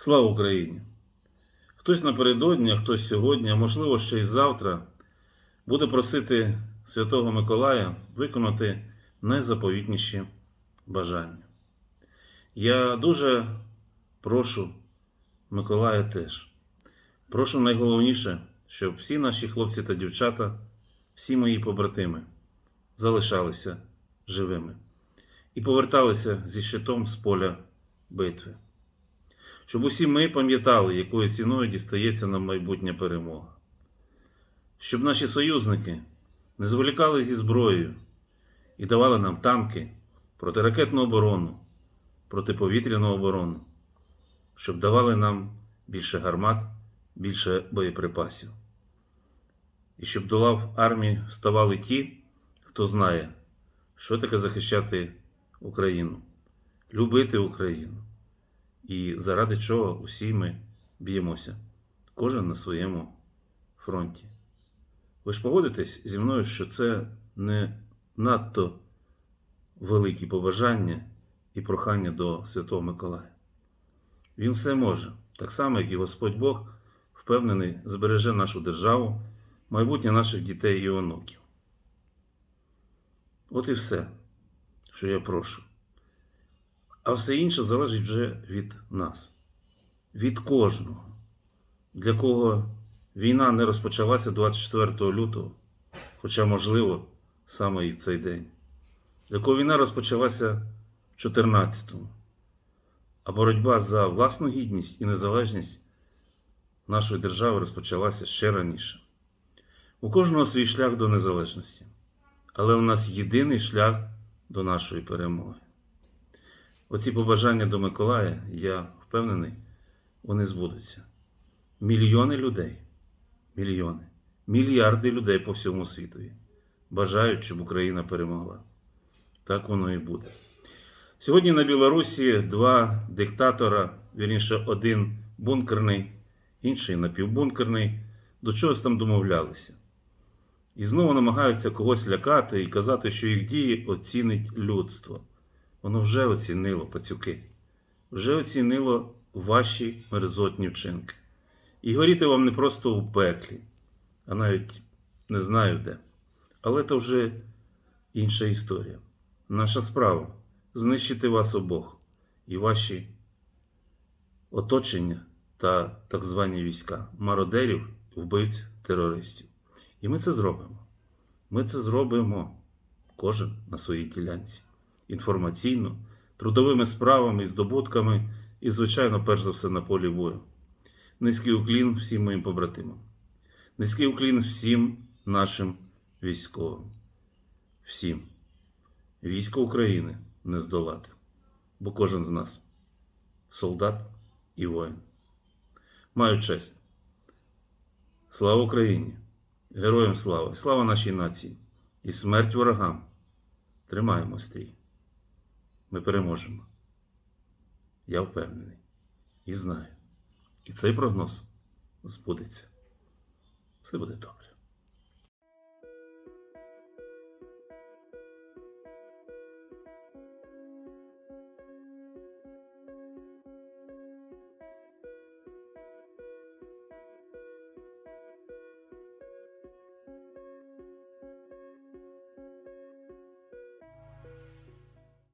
Слава Україні! Хтось напередодні, хтось сьогодні, а можливо ще й завтра, буде просити Святого Миколая виконати найзаповітніші бажання. Я дуже прошу Миколая теж. Прошу найголовніше, щоб всі наші хлопці та дівчата, всі мої побратими залишалися живими і поверталися зі щитом з поля битви. Щоб усі ми пам'ятали, якою ціною дістається нам майбутня перемога. Щоб наші союзники не зволікали зі зброєю і давали нам танки, протиракетну оборону, протиповітряну оборону, щоб давали нам більше гармат, більше боєприпасів. І щоб до лав армії вставали ті, хто знає, що таке захищати Україну, любити Україну. І заради чого усі ми б'ємося, кожен на своєму фронті. Ви ж погодитесь зі мною, що це не надто великі побажання і прохання до Святого Миколая. Він все може, так само, як і Господь Бог, впевнений, збереже нашу державу, майбутнє наших дітей і онуків. От і все, що я прошу. А все інше залежить вже від нас, від кожного, для кого війна не розпочалася 24 лютого, хоча, можливо, саме і в цей день, для кого війна розпочалася в 14-му, а боротьба за власну гідність і незалежність нашої держави розпочалася ще раніше. У кожного свій шлях до незалежності, але у нас єдиний шлях до нашої перемоги. Оці побажання до Миколая, я впевнений, вони збудуться. Мільйони людей, мільйони, мільярди людей по всьому світові бажають, щоб Україна перемогла. Так воно і буде. Сьогодні на Білорусі два диктатора, вірніше, один бункерний, інший напівбункерний, до чогось там домовлялися. І знову намагаються когось лякати і казати, що їх дії оцінить людство. Воно вже оцінило пацюки, вже оцінило ваші мерзотні вчинки. І горіти вам не просто у пеклі, а навіть не знаю де. Але то вже інша історія. Наша справа знищити вас обох і ваші оточення та так звані війська, мародерів, вбивць, терористів. І ми це зробимо. Ми це зробимо кожен на своїй ділянці інформаційно, трудовими справами і здобутками, і, звичайно, перш за все, на полі бою. Низький уклін всім моїм побратимам. Низький уклін всім нашим військовим. Всім. Військо України не здолати, бо кожен з нас солдат і воїн. Маю честь. Слава Україні! Героям слава! Слава нашій нації! І смерть ворогам! Тримаємо стрій! Ми переможемо. Я впевнений і знаю. І цей прогноз збудеться. Все буде добре.